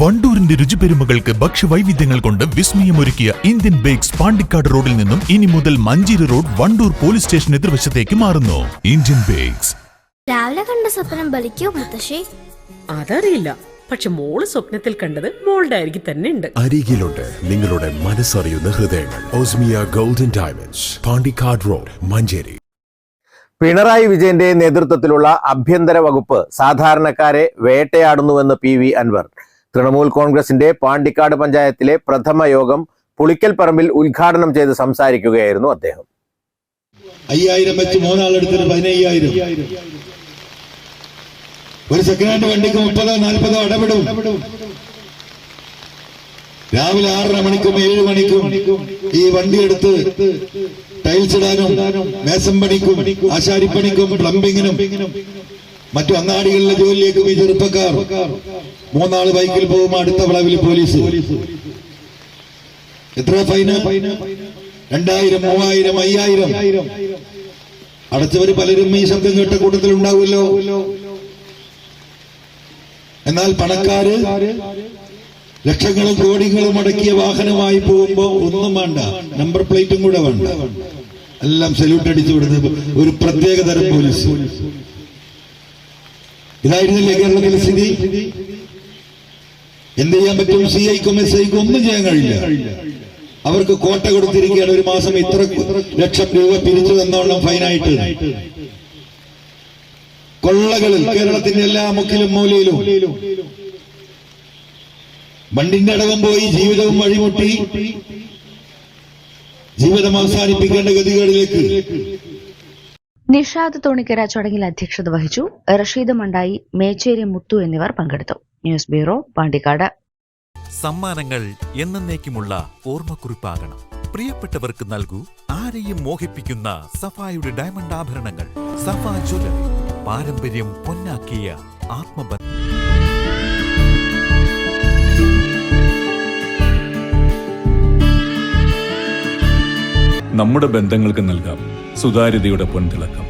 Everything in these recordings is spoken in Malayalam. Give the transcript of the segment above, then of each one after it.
വണ്ടൂരിന്റെ രുചിപെരുമകൾക്ക് ഭക്ഷ്യവൈവിധ്യങ്ങൾ കൊണ്ട് വിസ്മയമൊരുക്കിയ ഇന്ത്യൻ ബേക്സ് പാണ്ടിക്കാട് റോഡിൽ നിന്നും ഇനി മുതൽ Manjeri road Wandoor police station എതിർവശത്തേക്ക് മാറുന്നു. Indian bakes. രാവിലെ കണ്ട സ്വപ്നം ബലിക്കോ മുത്തശ്ശി? അതറിയില്ല. പക്ഷെ മോൾ സ്വപ്നത്തിൽ കണ്ടത് മോളുടെ അരികിൽ തന്നെ ഉണ്ട്. അരികിലുണ്ട് നിങ്ങളുടെ മനസ്സറിയുന്ന ഹൃദയങ്ങൾ. Osmiya golden diamonds. Pandikkad road Manjeri. Pinarayi വിജയന്റെ നേതൃത്വത്തിലുള്ള ആഭ്യന്തര വകുപ്പ് സാധാരണക്കാരെ വേട്ടയാടുന്നുവെന്ന് പി വി അൻവർ. തൃണമൂൽ കോൺഗ്രസിന്റെ പാണ്ടിക്കാട് പഞ്ചായത്തിലെ പ്രഥമ യോഗം പുളിക്കൽ പറമ്പിൽ ഉദ്ഘാടനം ചെയ്ത് സംസാരിക്കുകയായിരുന്നു അദ്ദേഹം. അയ്യായിരം വെച്ച് മൂന്നാളെടുത്തിട്ട് പതിനയ്യായിരം. ഒരു സെക്കൻഡ് വണ്ടിക്ക് മുപ്പതോ നാൽപ്പതോ ഇടപെടും. രാവിലെ ആറര മണിക്കും ഏഴ് മണിക്കും ഈ വണ്ടി എടുത്ത് ടൈൽസ് ഇടാനും മേസം പണിക്കും ആശാരിപ്പണിക്കും പ്ലംബിങ്ങിനും മറ്റു അങ്ങാടികളിലെ ജോലിയിലേക്കും ഈ ചെറുപ്പക്കാർ. മൂന്നാൾ ബൈക്കിൽ പോകും അടുത്ത വളവിൽ പോലീസ്. എത്ര ഫൈന? രണ്ടായിരം മൂവായിരം അയ്യായിരം. അടച്ചവര് പലരും ഈ ശബ്ദം കേട്ട കൂട്ടത്തിൽ ഉണ്ടാവുമല്ലോ. എന്നാൽ പണക്കാര് ലക്ഷങ്ങളും കോടികളും അടക്കിയ വാഹനമായി പോകുമ്പോ ഒന്നും വേണ്ട. നമ്പർ പ്ലേറ്റും കൂടെ വേണ്ട. എല്ലാം സല്യൂട്ട് അടിച്ചു വിടുന്നത് ഒരു പ്രത്യേക തരം പോലീസ്. ഇതായിരുന്നില്ലേ കേരളത്തിലെ സ്ഥിതി? എന്ത് ചെയ്യാൻ പറ്റും? സി ഐക്കും എസ് ഐക്കും ഒന്നും ചെയ്യാൻ കഴിയില്ല. അവർക്ക് കോട്ട കൊടുത്തിരിക്കുകയാണ് ഒരു മാസം ഇത്ര ലക്ഷം രൂപ പിരിച്ചു തന്നോണം ഫൈനായിട്ട്. കൊള്ളകളിൽ കേരളത്തിന്റെ എല്ലാ മുക്കിലും മൂലയിലും. മണ്ണിന്റെ അടകം പോയി ജീവിതവും വഴിമുട്ടി. ജീവിതം അവസാനിപ്പിക്കേണ്ട ഗതികളിലേക്ക് നിഷാദ് തോണിക്കര ചടങ്ങിൽ അധ്യക്ഷത വഹിച്ചു. റഷീദ് മണ്ടായി മേച്ചേരി മുത്തു എന്നിവർ പങ്കെടുത്തു. News bureau Pandikkad. സമ്മാനങ്ങൾ എന്നേക്കുമുള്ള ഓർമ്മക്കുറിപ്പാകണം. പ്രിയപ്പെട്ടവർക്ക് നൽകൂ ആരെയും മോഹിപ്പിക്കുന്ന സഫായുടെ ഡയമണ്ട് ആഭരണങ്ങൾ. സഫാ ജ്വല പാരമ്പര്യം പൊന്നാക്കിയ ആത്മബന്ധം. നമ്മുടെ ബന്ധങ്ങൾക്ക് നൽകാം. സുതാര്യതയുടെ പൊൻതിളക്കം.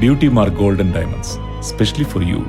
Beauty mark golden diamonds specially for you